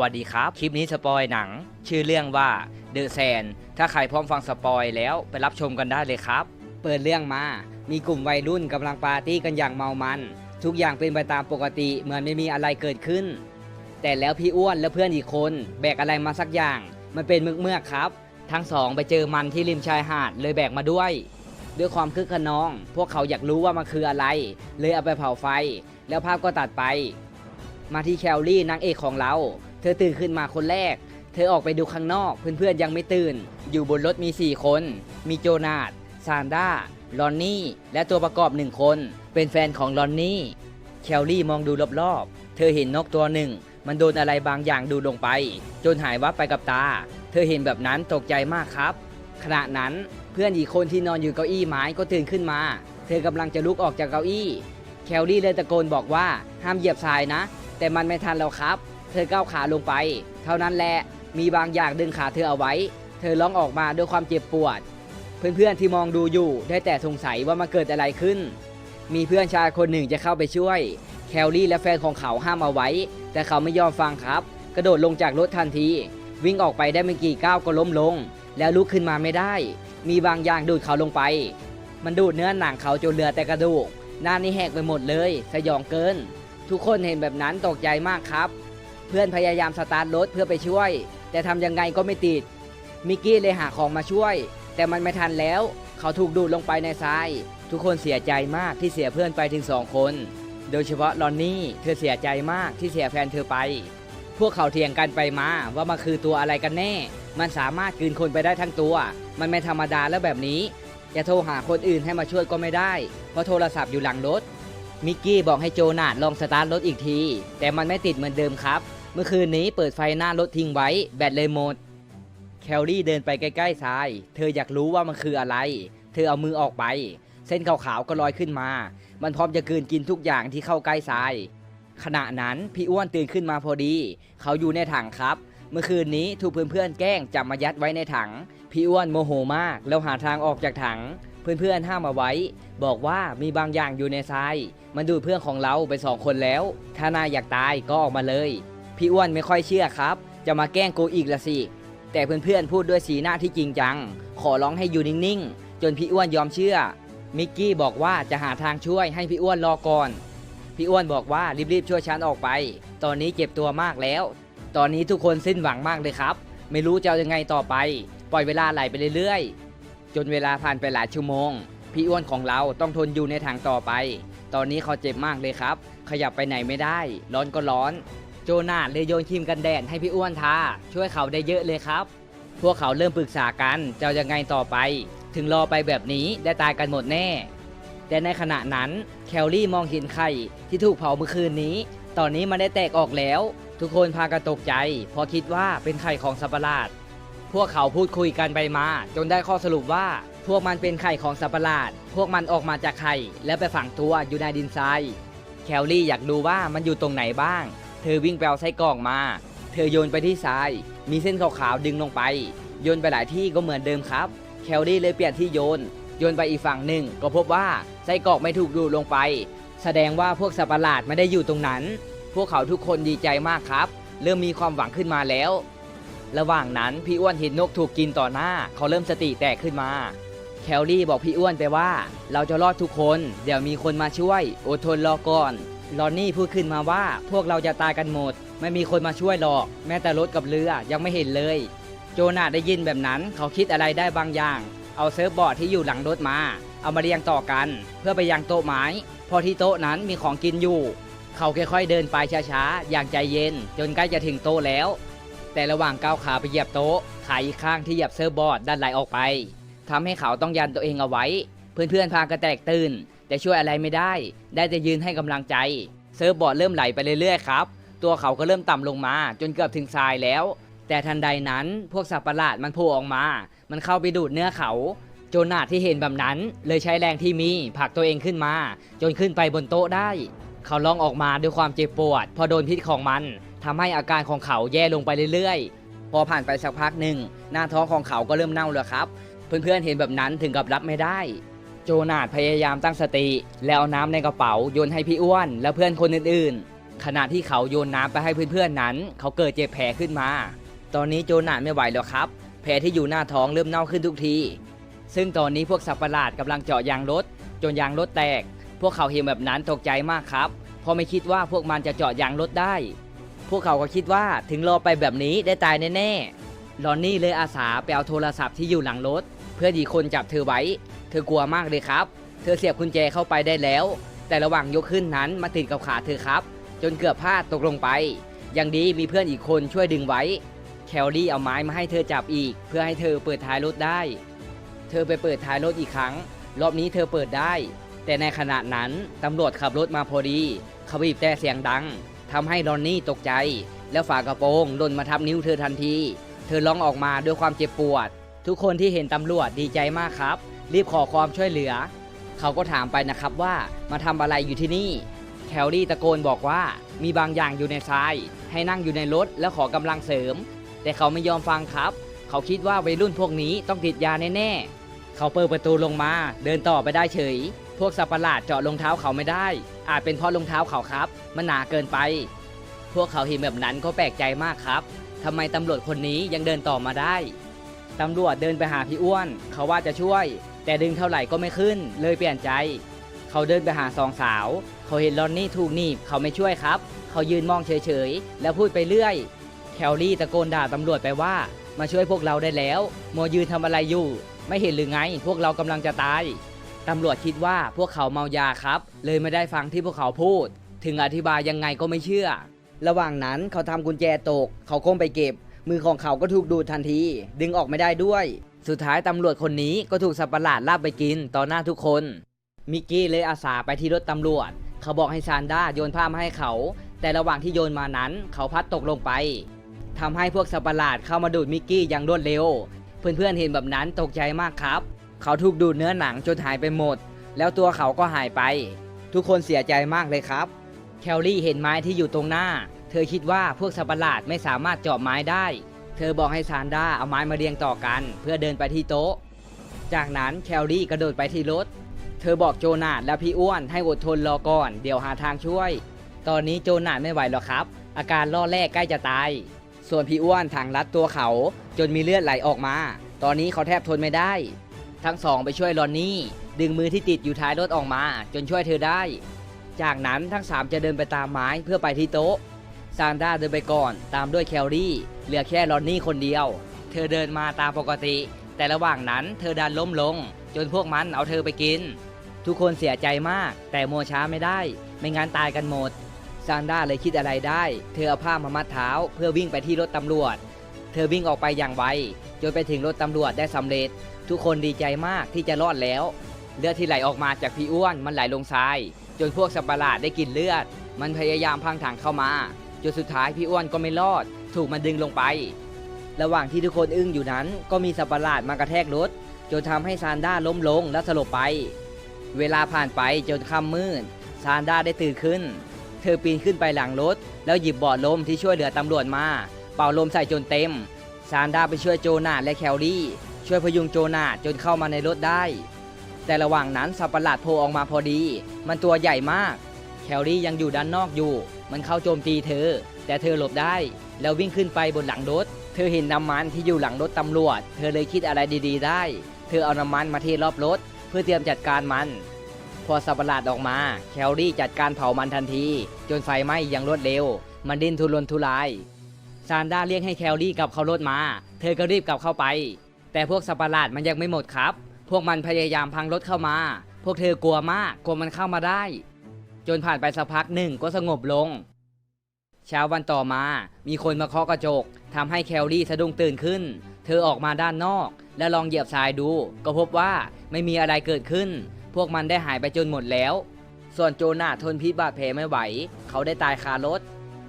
วัสดีครับ คลิปนี้สปอยหนัง ชื่อเรื่องว่า The Sand ถ้าใครพร้อมฟังสปอยแล้วไปรับชมกันได้เลยครับ เปิดเรื่องมา มีกลุ่มวัยรุ่นกำลังปาร์ตี้กันอย่างเมามัน ทุกอย่างเป็นไปตามปกติเหมือนไม่มีอะไรเกิดขึ้น แต่แล้วพี่อ้วนและเพื่อนอีกคน แบกอะไรมาสักอย่าง มันเป็นมึกเมือกครับ ทั้งสองไปเจอมันที่ริมชายหาดเลยแบกมาด้วย ด้วยความคึกขนอง พวกเขาอยากรู้ว่ามันคืออะไร เลยเอาไปเผาไฟ แล้วภาพก็ตัดไปมาที่แคลรี่นางเอกของเรา เธอตื่นขึ้นมาคนแรก เธอออกไปดูข้างนอก เพื่อนๆยังไม่ตื่น อยู่บนรถมี 4 คน มีโจนาธซานด้าลอนนี่ และตัวประกอบหนึ่งคน เป็นแฟนของลอนนี่แคลรี่มองดูรอบๆ เธอเห็นนกตัวหนึ่ง มันโดนอะไรบางอย่างดูลงไป จนหายวับไปกับตา เธอเห็นแบบนั้นตกใจมากครับ ขณะนั้นเพื่อนอีกคนที่นอนอยู่เก้าอี้ไม้ก็ตื่นขึ้นมา เธอกำลังจะลุกออกจากเก้าอี้ แคลรี่เลยตะโกนบอกว่าห้ามเหยียบทรายนะ แต่มันไม่ทันแล้วครับ เธอก้าวขาลงไป เท่านั้นแหละมีบางอย่างดึงขาเธอเอาไว้ เธอร้องออกมาด้วยความเจ็บปวด เพื่อนๆที่มองดูอยู่ได้แต่สงสัยว่ามันเกิดอะไรขึ้น มีเพื่อนชายคนหนึ่งจะเข้าไปช่วย แคลรี่และแฟนของเขาห้ามเอาไว้ แต่เขาไม่ยอมฟังครับ กระโดดลงจากรถทันที วิ่งออกไปได้ไม่กี่ก้าวก็ล้มลง แล้วลุกขึ้นมาไม่ได้ มีบางอย่างดูดเขาลงไป มันดูดเนื้อหนังเขาจนเหลือแต่กระดูกหน้านี่แหกไปหมดเลย สยองเกิน ทุกคนเห็นแบบนั้นตกใจมากครับ เพื่อนพยายามสตาร์ทรถเพื่อไปช่วย แต่ทำยังไงก็ไม่ติด มิกกี้เลยหาของมาช่วย แต่มันไม่ทันแล้ว เขาถูกดูดลงไปในทราย ทุกคนเสียใจมากที่เสียเพื่อนไปถึงสองคน โดยเฉพาะลอนนี่เธอเสียใจมากที่เสียแฟนเธอไป พวกเขาเถียงกันไปมาว่ามันคือตัวอะไรกันแน่ มันสามารถกลืนคนไปได้ทั้งตัว มันไม่ธรรมดาแล้วแบบนี้จะโทรหาคนอื่นให้มาช่วยก็ไม่ได้ เพราะโทรศัพท์อยู่หลังรถ มิกกี้บอกให้โจนาธลองสตาร์ทรถอีกที แต่มันไม่ติดเหมือนเดิมครับ เมื่อคืนนี้เปิดไฟหน้ารถทิ้งไว้ แบตเลยหมด แคลรี่เดินไปใกล้ๆทราย เธออยากรู้ว่ามันคืออะไร เธอเอามือออกไป เส้นขาวๆก็ลอยขึ้นมา มันพร้อมจะกืนกินทุกอย่างที่เข้าใกล้ทราย ขณะนั้นพี่อ้วนตื่นขึ้นมาพอดี เขาอยู่ในถังครับ เมื่อคืนนี้ถูกเพื่อนๆแกล้งจับมายัดไว้ในถัง พี่อ้วนโมโหมากแล้วหาทางออกจากถัง เพื่อนๆห้ามเอาไว้ บอกว่ามีบางอย่างอยู่ในทราย มันดูดเพื่อนของเราไปสองคนแล้ว ถ้านายอยากตายก็ออกมาเลย พี่อ้วนไม่ค่อยเชื่อครับ จะมาแกล้งกูอีกละสิ แต่เพื่อนๆพูดด้วยสีหน้าที่จริงจัง ขอร้องให้อยู่นิ่งๆ จนพี่อ้วนยอมเชื่อ มิกกี้บอกว่าจะหาทางช่วยให้พี่อ้วนรอก่อน พี่อ้วนบอกว่ารีบๆช่วยฉันออกไป ตอนนี้เจ็บตัวมากแล้ว ตอนนี้ทุกคนสิ้นหวังมากเลยครับ ไม่รู้จะยังไงต่อไป ปล่อยเวลาไหลไปเรื่อยๆ จนเวลาผ่านไปหลายชั่วโมง พี่อ้วนของเราต้องทนอยู่ในทางต่อไป ตอนนี้เขาเจ็บมากเลยครับ ขยับไปไหนไม่ได้ ร้อนก็ร้อน โจนาธเลยโยนครีมกันแดดให้พี่อ้วนทาช่วยเขาได้เยอะเลยครับ พวกเขาเริ่มปรึกษากันจะยังไงต่อไป ถึงรอไปแบบนี้ได้ตายกันหมดแน่ แต่ในขณะนั้นแคลรี่มองเห็นไข่ที่ถูกเผาเมื่อคืนนี้ ตอนนี้มันได้แตกออกแล้ว ทุกคนพากันตกใจเพราะคิดว่าเป็นไข่ของสัปหลาด พวกเขาพูดคุยกันไปมา จนได้ข้อสรุปว่า พวกมันเป็นไข่ของสัตว์ประหลาด พวกมันออกมาจากไข่ แล้วไปฝังตัวอยู่ในดินทราย แคลรี่อยากดูว่ามันอยู่ตรงไหนบ้าง เธอวิ่งไปเอาไส้กรอกมา เธอโยนไปที่ทราย มีเส้นขาวๆดึงลงไป โยนไปหลายที่ก็เหมือนเดิมครับ แคลรี่เลยเปลี่ยนที่โยน โยนไปอีกฝั่งหนึ่ง ก็พบว่าไส้กรอกไม่ถูกดูดลงไป แสดงว่าพวกสัตว์ประหลาดไม่ได้อยู่ตรงนั้น พวกเขาทุกคนดีใจมากครับ เริ่มมีความหวังขึ้นมาแล้ว ระหว่างนั้นพี่อ้วนเห็นนกถูกกินต่อหน้า เขาเริ่มสติแตกขึ้นมา แคลรี่บอกพี่อ้วนไปว่า เราจะรอดทุกคน เดี๋ยวมีคนมาช่วย อดทนรอก่อนลอนนี่พูดขึ้นมาว่าพวกเราจะตายกันหมด ไม่มีคนมาช่วยหรอก แม้แต่รถกับเรือยังไม่เห็นเลย โจนาได้ยินแบบนั้นเขาคิดอะไรได้บางอย่าง เอาเซิร์ฟบอร์ดที่อยู่หลังรถมา เอามาเรียงต่อกัน เพื่อไปยังโต๊ะไม้พอที่โต๊ะนั้นมีของกินอยู่ เขาค่อยๆเดินไปช้าๆอย่างใจเย็น จนใกล้จะถึงโต๊ะแล้ว แต่ระหว่างก้าวขาไปเหยียบโต๊ะขาอีกข้างที่เหยียบเซิร์ฟบอร์ดดันไหลออกไปทำให้เขาต้องยันตัวเองเอาไว้ เพื่อนๆพากันแตกตื่น แต่ช่วยอะไรไม่ได้ ได้แต่ยืนให้กำลังใจเซิร์ฟบอร์ดเริ่มไหลไปเรื่อยๆครับ ตัวเขาก็เริ่มต่ำลงมา จนเกือบถึงทรายแล้ว แต่ทันใดนั้นพวกสัตว์ประหลาดมันโผล่ออกมา มันเข้าไปดูดเนื้อเขาโจนาที่เห็นแบบนั้นเลยใช้แรงที่มีผลักตัวเองขึ้นมา จนขึ้นไปบนโต๊ะได้ เขาร้องออกมาด้วยความเจ็บปวด พอโดนพิษของมันทำให้อาการของเขาแย่ลงไปเรื่อยๆ พอผ่านไปสักพักหนึ่งหน้าท้องของเขาก็เริ่มเน่าแล้วครับ เพื่อนๆเห็นแบบนั้นถึงกับรับไม่ได้ โจนาธพยายามตั้งสติ แล้วเอาน้ำในกระเป๋าโยนให้พี่อ้วน และเพื่อนคนอื่นๆ ขณะที่เขาโยนน้ำไปให้เพื่อนๆนั้น เขาเกิดเจ็บแผลขึ้นมา ตอนนี้โจนาไม่ไหวแล้วครับ แผลที่อยู่หน้าท้องเริ่มเน่าขึ้นทุกที ซึ่งตอนนี้พวกสัตว์ประหลาดกำลังเจาะยางรถจนยางรถแตก วกเขาเห็นแบบนั้นตกใจมากครับ เพราะไม่คิดว่าพวกมันจะเจาะยางรถได้ พวกเขาก็คิดว่าถึงรอไปแบบนี้ได้ตายแน่ๆลอนนี่เลยอาสาไปเอาโทรศัพท์ที่อยู่หลังรถ เพื่อดีคนจับเธอไว้ เธอกลัวมากเลยครับ เธอเสียบกุญแจเข้าไปได้แล้ว แต่ระหว่างยกขึ้นนั้นมาติดกับขาเธอครับ จนเกือบพลาดตกลงไป ยังดีมีเพื่อนอีกคนช่วยดึงไว้ แคลรี่เอาไม้มาให้เธอจับอีก เพื่อให้เธอเปิดท้ายรถได้ เธอไปเปิดท้ายรถอีกครั้ง รอบนี้เธอเปิดได้ แต่ในขณะนั้นตำรวจขับรถมาพอดีเขาบีบแต่เสียงดังทำให้รอนนี่ตกใจ แล้วฝากระโปรงหล่นมาทับนิ้วเธอทันที เธอร้องออกมาด้วยความเจ็บปวด ทุกคนที่เห็นตำรวจดีใจมากครับ รีบขอความช่วยเหลือ เขาก็ถามไปนะครับว่ามาทำอะไรอยู่ที่นี่ แคลรี่ตะโกนบอกว่ามีบางอย่างอยู่ในทราย ให้นั่งอยู่ในรถแล้วขอกำลังเสริม แต่เขาไม่ยอมฟังครับ เขาคิดว่าวัยรุ่นพวกนี้ต้องติดยาแน่ๆ เขาเปิดประตูลงมาเดินต่อไปได้เฉย พวกสัตว์ประหลาดเจาะรองเท้าเขาไม่ได้ อาจเป็นเพราะรองเท้าเขาครับ มันหนาเกินไป พวกเขาเห็นแบบนั้นก็แปลกใจมากครับทำไมตำรวจคนนี้ยังเดินต่อมาได้ตำรวจเดินไปหาพี่อ้วน เขาว่าจะช่วย แต่ดึงเท่าไหร่ก็ไม่ขึ้น เลยเปลี่ยนใจ เขาเดินไปหาสองสาว เขาเห็นลอนนี่ถูกหนีบเขาไม่ช่วยครับ เขายืนมองเฉยๆ แล้วพูดไปเรื่อย แคลรี่ตะโกนด่าตำรวจไปว่า มาช่วยพวกเราได้แล้วโมวยืนทำอะไรอยู่ ไม่เห็นหรือไง พวกเรากำลังจะตาย ตำรวจคิดว่าพวกเขาเมายาครับ เลยไม่ได้ฟังที่พวกเขาพูด ถึงอธิบายยังไงก็ไม่เชื่อ ระหว่างนั้นเขาทำกุญแจตก เขาก้มไปเก็บ มือของเขาก็ถูกดูดทันที ดึงออกไม่ได้ด้วย สุดท้ายตำรวจคนนี้ก็ถูกสัตว์ประหลาดลากไปกินต่อหน้าทุกคน มิกกี้เลยอาสาไปที่รถตำรวจ เขาบอกให้ซานด้าโยนผ้ามาให้เขา แต่ระหว่างที่โยนมานั้น เขาพัดตกลงไปทำให้พวกสัตว์ประหลาดเข้ามาดูดมิกกี้อย่างรวดเร็ว เพื่อนๆเห็นแบบนั้นตกใจมากครับ เขาถูกดูดเนื้อหนังจนหายไปหมด แล้วตัวเขาก็หายไป ทุกคนเสียใจมากเลยครับ แคลรี่เห็นไม้ที่อยู่ตรงหน้า เธอคิดว่าพวกสัตว์ประหลาดไม่สามารถเจาะไม้ได้ เธอบอกให้ซานด้าเอาไม้มาเรียงต่อกัน เพื่อเดินไปที่โต๊ะ จากนั้นแคลรี่กระโดดไปที่รถ เธอบอกโจนาธและพี่อ้วนให้อดทนรอก่อน เดี๋ยวหาทางช่วย ตอนนี้โจนาธไม่ไหวแล้วครับ อาการล่อแรกใกล้จะตาย ส่วนพี่อ้วนทางรัดตัวเขาจนมีเลือดไหลออกมา ตอนนี้เขาแทบทนไม่ได้ ทั้งสองไปช่วยลอนนี่ ดึงมือที่ติดอยู่ท้ายรถออกมา จนช่วยเธอได้ จากนั้นทั้งสามจะเดินไปตามไม้เพื่อไปที่โต๊ะ ซานด้าเดินไปก่อน ตามด้วยแคลรี่ เหลือแค่ลอนนี่คนเดียว เธอเดินมาตามปกติ แต่ระหว่างนั้นเธอดันล้มลง จนพวกมันเอาเธอไปกิน ทุกคนเสียใจมาก แต่โมช้าไม่ได้ ไม่งั้นตายกันหมด ซานด้าเลยคิดอะไรได้ เธอเอาผ้ามามัดเท้า เพื่อวิ่งไปที่รถตำรวจ เธอวิ่งออกไปอย่างไว จนไปถึงรถตำรวจได้สำเร็จ ทุกคนดีใจมากที่จะรอดแล้ว เลือดที่ไหลออกมาจากพี่อ้วนมันไหลลงทราย จนพวกสัตว์ประหลาดได้กินเลือด มันพยายามพังถังเข้ามาจนสุดท้ายพี่อ้วนก็ไม่รอด ถูกมันดึงลงไป ระหว่างที่ทุกคนอึ้งอยู่นั้น ก็มีสัตว์ประหลาดมากระแทกรถจนทำให้ซานด้าล้มลงและสลบไป เวลาผ่านไปจนค่ำมืดซานด้าได้ตื่นขึ้น เธอปีนขึ้นไปหลังรถ แล้วหยิบบาะลมที่ช่วยเหลือตำรวจมา เป่าลมใส่จนเต็ม ซานด้าไปช่วยโจนาธและแคลรี่ ช่วยพยุงโจนาธจนเข้ามาในรถได้ แต่ระหว่างนั้นสัตว์ประหลาดโผล่ออกมาพอดี มันตัวใหญ่มาก แคลรี่ยังอยู่ด้านนอกอยู่ มันเข้าโจมตีเธอ แต่เธอหลบได้ แล้ววิ่งขึ้นไปบนหลังรถ เธอเห็นน้ำมันที่อยู่หลังรถตำรวจ เธอเลยคิดอะไรดีๆ ได้ เธอเอาน้ำมันมาเทรอบรถ เพื่อเตรียมจัดการมัน พอสัตว์ประหลาดออกมา แคลรี่จัดการเผามันทันที จนไฟไหม้อย่างรวดเร็ว มันดิ้นทุรนทุราย ซานด้าเรียกให้แคลรี่กลับเข้ารถมา เธอก็รีบกลับเข้าไป แต่พวกสัตว์ประหลาดมันยังไม่หมดครับ พวกมันพยายามพังรถเข้ามา พวกเธอกลัวมาก กลัวมันเข้ามาได้ จนผ่านไปสักพักหนึ่งก็สงบลง เช้าวันต่อมา มีคนมาเคาะกระจกทำให้แคลรี่สะดุ้งตื่นขึ้น เธอออกมาด้านนอก และลองเหยียบทรายดู ก็พบว่าไม่มีอะไรเกิดขึ้น พวกมันได้หายไปจนหมดแล้ว ส่วนโจนาทนพิษบาดแผลไม่ไหว เขาได้ตายคารถ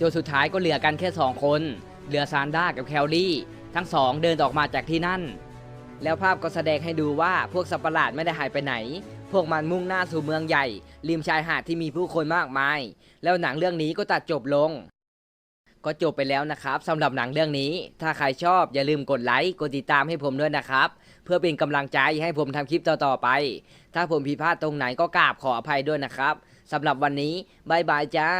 จนสุดท้ายก็เหลือกันแค่สองคน เหลือซานด้ากับแคลรี่ ทั้งสองเดินออกมาจากที่นั่น แล้วภาพก็แสดงให้ดูว่าพวกสัตว์ประหลาดไม่ได้หายไปไหน พวกมันมุ่งหน้าสู่เมืองใหญ่ ริมชายหาดที่มีผู้คนมากมาย แล้วหนังเรื่องนี้ก็ตัดจบลง ก็จบไปแล้วนะครับสำหรับหนังเรื่องนี้ ถ้าใครชอบอย่าลืมกดไลค์กดติดตามให้ผมด้วยนะครับ เพื่อเป็นกำลังใจให้ผมทำคลิปต่อๆไป ถ้าผมผิดพลาดตรงไหนก็กราบขออภัยด้วยนะครับสำหรับวันนี้บายบายจ้า